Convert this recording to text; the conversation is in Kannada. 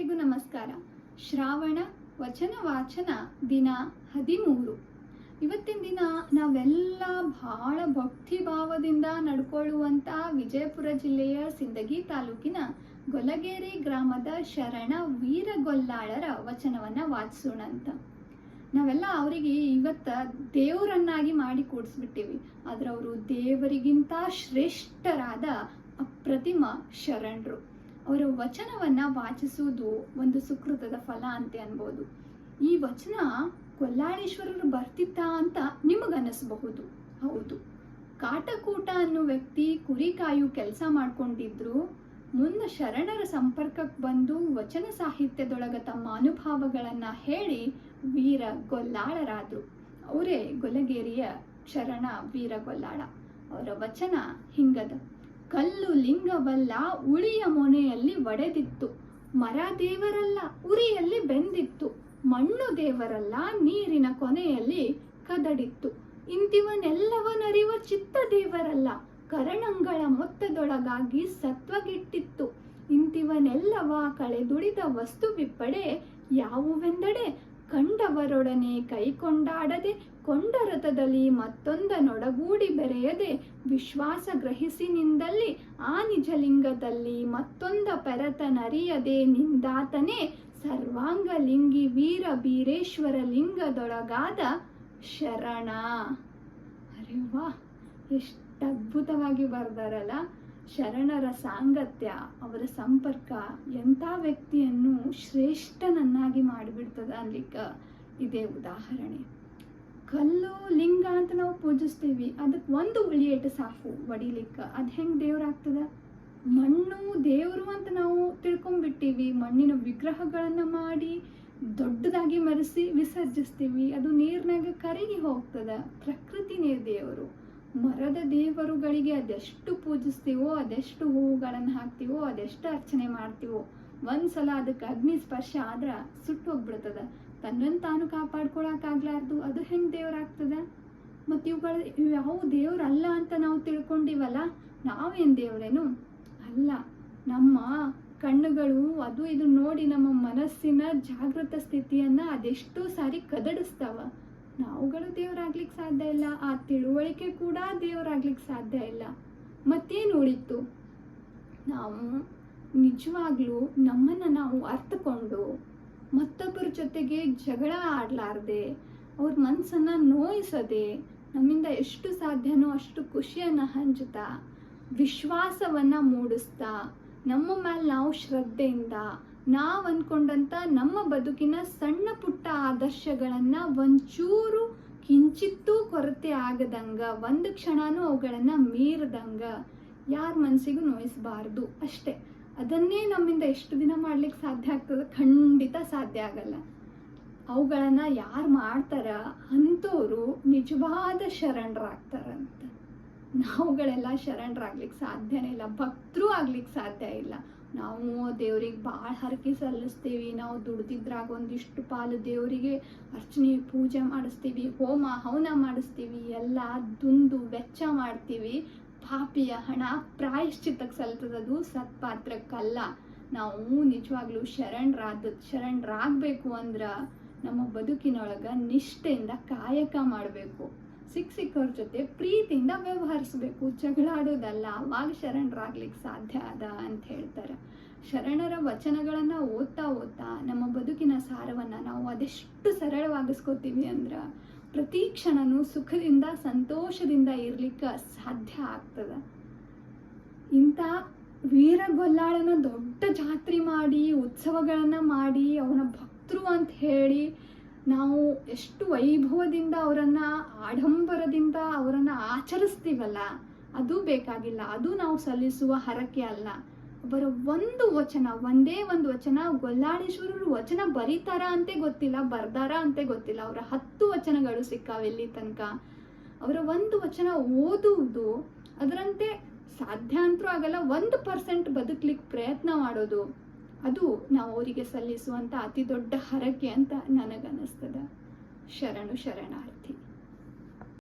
ಎಲ್ರಿಗೂ ನಮಸ್ಕಾರ. ಶ್ರಾವಣ ವಚನ ವಾಚನ ದಿನ ಹದಿಮೂರು. ಇವತ್ತಿನ ದಿನ ನಾವೆಲ್ಲ ಬಹಳ ಭಕ್ತಿ ಭಾವದಿಂದ ನಡ್ಕೊಳ್ಳುವಂತ ವಿಜಯಪುರ ಜಿಲ್ಲೆಯ ಸಿಂದಗಿ ತಾಲೂಕಿನ ಗೊಲಗೇರಿ ಗ್ರಾಮದ ಶರಣ ವೀರಗೊಲ್ಲಾಳರ ವಚನವನ್ನ ವಾಚಿಸೋಣ ಅಂತ. ನಾವೆಲ್ಲ ಅವರಿಗೆ ಇವತ್ತ ದೇವರನ್ನಾಗಿ ಮಾಡಿ ಕೂಡಿಸ್ಬಿಟ್ಟಿವಿ. ಆದ್ರೆ ಅವರು ದೇವರಿಗಿಂತ ಶ್ರೇಷ್ಠರಾದ ಅಪ್ರತಿಮ ಶರಣರು. ಅವರ ವಚನವನ್ನ ವಾಚಿಸುವುದು ಒಂದು ಸುಕೃತದ ಫಲ ಅಂತ ಅನ್ಬೋದು. ಈ ವಚನ ಕೊಲ್ಲಾಳೇಶ್ವರರು ಬರ್ತಿತ್ತ ಅಂತ ನಿಮಗನಿಸಬಹುದು ಹೌದು. ಕಾಟಕೂಟ ಅನ್ನೋ ವ್ಯಕ್ತಿ ಕುರಿ ಕಾಯು ಕೆಲಸ ಮಾಡ್ಕೊಂಡಿದ್ರು. ಮುಂದೆ ಶರಣರ ಸಂಪರ್ಕಕ್ಕೆ ಬಂದು ವಚನ ಸಾಹಿತ್ಯದೊಳಗ ತಮ್ಮ ಅನುಭವಗಳನ್ನ ಹೇಳಿ ವೀರ ಗೊಲ್ಲಾಳರಾದ್ರು. ಅವರೇ ಗೊಲಗೇರಿಯ ಶರಣ ವೀರ ಗೊಲ್ಲಾಳ. ಅವರ ವಚನ ಹಿಂಗದ. ಕಲ್ಲು ಲಿಂಗವಲ್ಲ, ಉಳಿಯ ಮೊನೆಯಲ್ಲಿ ಒಡೆದಿತ್ತು. ಮರ ದೇವರಲ್ಲ, ಉರಿಯಲ್ಲಿ ಬೆಂದಿತ್ತು. ಮಣ್ಣು ದೇವರಲ್ಲ, ನೀರಿನ ಕೊನೆಯಲ್ಲಿ ಕದಡಿತ್ತು. ಇಂತಿವನೆಲ್ಲವನರಿವ ಚಿತ್ತ ದೇವರಲ್ಲ, ಕರಣಂಗಳ ಮೊತ್ತದೊಳಗಾಗಿ ಸತ್ವಗೆಟ್ಟಿತ್ತು. ಇಂತಿವನೆಲ್ಲವ ಕಳೆದುಡಿದ ವಸ್ತು ಬಿಪ್ಪಡೆ ಯಾವುವೆಂದಡೆ? ಕಂಡವರೊಡನೆ ಕೈಕೊಂಡಾಡದೆ ಕೊಂಡ ರಥದಲ್ಲಿ ಮತ್ತೊಂದನೊಡಗೂಡಿ ಬೆರೆಯದೆ ವಿಶ್ವಾಸ ಗ್ರಹಿಸಿನಿಂದಲ್ಲಿ ಆ ನಿಜಲಿಂಗದಲ್ಲಿ ಮತ್ತೊಂದ ಪೆರತನರಿಯದೆ ನಿಂದಾತನೇ ಸರ್ವಾಂಗ ಲಿಂಗಿ ವೀರ ಬೀರೇಶ್ವರ ಲಿಂಗದೊಳಗಾದ ಶರಣ. ಅರೆ ವಾ ಎಷ್ಟು ಅದ್ಭುತವಾಗಿ ಬರ್ದಾರಲ್ಲ. ಶರಣರ ಸಾಂಗತ್ಯ ಅವರ ಸಂಪರ್ಕ ಎಂಥ ವ್ಯಕ್ತಿಯನ್ನು ಶ್ರೇಷ್ಠನನ್ನಾಗಿ ಮಾಡಿಬಿಡ್ತದ ಅನ್ಲಿಕ್ಕೆ ಇದೇ ಉದಾಹರಣೆ. ಕಲ್ಲು, ಲಿಂಗ ಅಂತ ನಾವು ಪೂಜಿಸ್ತೀವಿ ಅದಕ್ಕೆ ಒಂದು ಉಳಿಯೇಟು ಸಾಕು ಒಡಿಲಿಕ್ಕ, ಅದು ಹೆಂಗೆ ದೇವ್ರಾಗ್ತದ? ಮಣ್ಣು ದೇವರು ಅಂತ ನಾವು ತಿಳ್ಕೊಂಡ್ಬಿಟ್ಟಿವಿ ಮಣ್ಣಿನ ವಿಗ್ರಹಗಳನ್ನು ಮಾಡಿ ದೊಡ್ಡದಾಗಿ ಮರೆಸಿ ವಿಸರ್ಜಿಸ್ತೀವಿ, ಅದು ನೀರಿನಾಗ ಕರಗಿ ಹೋಗ್ತದ, ಪ್ರಕೃತಿನೇ ದೇವರು. ಮರದ ದೇವರುಗಳಿಗೆ ಅದೆಷ್ಟು ಪೂಜಿಸ್ತೀವೋ, ಅದೆಷ್ಟು ಹೂವುಗಳನ್ನು ಹಾಕ್ತೀವೋ, ಅದೆಷ್ಟು ಅರ್ಚನೆ ಮಾಡ್ತೀವೋ, ಒಂದ್ಸಲ ಅದಕ್ಕೆ ಅಗ್ನಿ ಸ್ಪರ್ಶ ಆದ್ರೆ ಸುಟ್ಟು ಹೋಗ್ಬಿಡ್ತದ ತನ್ನನ್ನು ತಾನು ಕಾಪಾಡ್ಕೊಳಕ್ಕಾಗ್ಲಾರ್ದು, ಅದು ಹೆಂಗ್ ದೇವರಾಗ್ತದ? ಮತ್ತು ಇವುಗಳ, ಇವು ಯಾವ ದೇವ್ರಲ್ಲ ಅಂತ ನಾವು ತಿಳ್ಕೊಂಡಿವಲ್ಲ, ನಾವೇನ್ ದೇವ್ರೇನು? ಅಲ್ಲ, ನಮ್ಮ ಕಣ್ಣುಗಳು, ಅದು ಇದು ನೋಡಿ ನಮ್ಮ ಮನಸ್ಸಿನ ಜಾಗೃತ ಸ್ಥಿತಿಯನ್ನ ಅದೆಷ್ಟೋ ಸಾರಿ ಕದಡಿಸ್ತಾವ. ನಾವುಗಳು ದೇವರಾಗ್ಲಿಕ್ಕೆ ಸಾಧ್ಯ ಇಲ್ಲ, ಆ ತಿಳುವಳಿಕೆ ಕೂಡ ದೇವರಾಗ್ಲಿಕ್ಕೆ ಸಾಧ್ಯ ಇಲ್ಲ. ಮತ್ತೇನು ಉಳಿತು? ನಾವು ನಿಜವಾಗ್ಲೂ ನಮ್ಮನ್ನು ನಾವು ಅರ್ಥಕೊಂಡು ಮತ್ತೊಬ್ಬರ ಜೊತೆಗೆ ಜಗಳ ಆಡ್ಲಾರ್ದೆ, ಅವ್ರ ಮನಸ್ಸನ್ನು ನೋಯಿಸದೆ, ನಮ್ಮಿಂದ ಎಷ್ಟು ಸಾಧ್ಯನೋ ಅಷ್ಟು ಖುಷಿಯನ್ನ ಹಂಚುತ್ತಾ ವಿಶ್ವಾಸವನ್ನ ಮೂಡಿಸ್ತಾ, ನಮ್ಮ ಮೇಲೆ ನಾವು ಶ್ರದ್ಧೆಯಿಂದ ನಾವು ಅಂದ್ಕೊಂಡಂಥ ನಮ್ಮ ಬದುಕಿನ ಸಣ್ಣ ಪುಟ್ಟ ಆದರ್ಶಗಳನ್ನು ಒಂಚೂರು ಕಿಂಚಿತ್ತೂ ಕೊರತೆ ಆಗದಂಗ, ಒಂದು ಕ್ಷಣನೂ ಅವುಗಳನ್ನ ಮೀರದಂಗ ಯಾರ ಮನಸ್ಸಿಗೂ ನೋಯಿಸಬಾರ್ದು ಅಷ್ಟೇ. ಅದನ್ನೇ ನಮ್ಮಿಂದ ಎಷ್ಟು ದಿನ ಮಾಡ್ಲಿಕ್ಕೆ ಸಾಧ್ಯ ಆಗ್ತದೆ? ಖಂಡಿತ ಸಾಧ್ಯ ಆಗಲ್ಲ. ಅವುಗಳನ್ನ ಯಾರು ಮಾಡ್ತಾರ? ಅಂಥವ್ರು ನಿಜವಾದ ಶರಣರಾಗ್ತಾರಂತ. ನಾವುಗಳೆಲ್ಲ ಶರಣರಾಗ್ಲಿಕ್ಕೆ ಸಾಧ್ಯನೇ ಇಲ್ಲ, ಭಕ್ತರು ಆಗ್ಲಿಕ್ಕೆ ಸಾಧ್ಯ ಇಲ್ಲ. ನಾವು ದೇವ್ರಿಗೆ ಭಾಳ ಹರಕೆ ಸಲ್ಲಿಸ್ತೀವಿ. ನಾವು ದುಡ್ದಿದ್ರಾಗ ಒಂದಿಷ್ಟು ಪಾಲು ದೇವರಿಗೆ ಅರ್ಚನೆ, ಪೂಜೆ ಮಾಡಿಸ್ತೀವಿ, ಹೋಮ, ಹವನ ಮಾಡಿಸ್ತೀವಿ, ಎಲ್ಲ ದುಂದು ವೆಚ್ಚ ಮಾಡ್ತೀವಿ. ಪಾಪಿಯ ಹಣ ಪ್ರಾಯಶ್ಚಿತ್ತಕ್ಕೆ ಸಲ್ತದದು ಸತ್ಪಾತ್ರಕ್ಕಲ್ಲ. ನಾವು ನಿಜವಾಗ್ಲೂ ಶರಣರಾದ, ಶರಣರಾಗಬೇಕು ಅಂದ್ರೆ ನಮ್ಮ ಬದುಕಿನೊಳಗೆ ನಿಷ್ಠೆಯಿಂದ ಕಾಯಕ ಮಾಡಬೇಕು. ಸಿಕ್ಕ ಸಿಕ್ಕವ್ರ ಜೊತೆ ಪ್ರೀತಿಯಿಂದ ವ್ಯವಹರಿಸಬೇಕು. ಜಗಳಾಡೋದಲ್ಲ, ಅವಾಗ ಶರಣರಾಗ್ಲಿಕ್ಕೆ ಸಾಧ್ಯ ಅದ ಅಂತ ಹೇಳ್ತಾರೆ. ಶರಣರ ವಚನಗಳನ್ನು ಓದ್ತಾ ಓದ್ತಾ ನಮ್ಮ ಬದುಕಿನ ಸಾರವನ್ನು ನಾವು ಅದೆಷ್ಟು ಸರಳವಾಗಿಸ್ಕೋತೀವಿ ಅಂದ್ರ ಪ್ರತಿ ಕ್ಷಣನೂ ಸುಖದಿಂದ, ಸಂತೋಷದಿಂದ ಇರ್ಲಿಕ್ಕೆ ಸಾಧ್ಯ ಆಗ್ತದ. ಇಂಥ ವೀರಗೊಲ್ಲಾಳನ ದೊಡ್ಡ ಜಾತ್ರೆ ಮಾಡಿ, ಉತ್ಸವಗಳನ್ನ ಮಾಡಿ, ಅವನ ಭಕ್ತರು ಅಂತ ಹೇಳಿ ನಾವು ಎಷ್ಟು ವೈಭವದಿಂದ ಅವರನ್ನು ಆಡಂಬರದಿಂದ ಅವರನ್ನು ಆಚರಿಸ್ತೀವಲ್ಲ, ಅದು ಬೇಕಾಗಿಲ್ಲ. ಅದು ನಾವು ಸಲ್ಲಿಸುವ ಹರಕೆ ಅಲ್ಲ. ಅವರ ಒಂದು ವಚನ, ಒಂದೇ ಒಂದು ವಚನ, ಗೊಲ್ಲಾಳೇಶ್ವರರು ವಚನ ಬರೀತಾರ ಅಂತೆ ಗೊತ್ತಿಲ್ಲ, ಬರ್ದಾರ ಅಂತೆ ಗೊತ್ತಿಲ್ಲ. ಅವರ ಹತ್ತು ವಚನಗಳು ಸಿಕ್ಕಾವೆಲ್ಲಿ ತನಕ? ಅವರ ಒಂದು ವಚನ ಓದುವುದು, ಅದರಂತೆ ಸಾಧ್ಯ ಅಂತೂ ಆಗಲ್ಲ, ಒಂದು ಪರ್ಸೆಂಟ್ ಬದುಕ್ಲಿಕ್ಕೆ ಪ್ರಯತ್ನ ಮಾಡೋದು. ಅದು ನಾವು ಅವರಿಗೆ ಸಲ್ಲಿಸುವಂತ ಅತಿ ದೊಡ್ಡ ಹರಕೆ ಅಂತ ನನಗನ್ನಿಸ್ತದ. ಶರಣು ಶರಣಾರ್ಥಿ.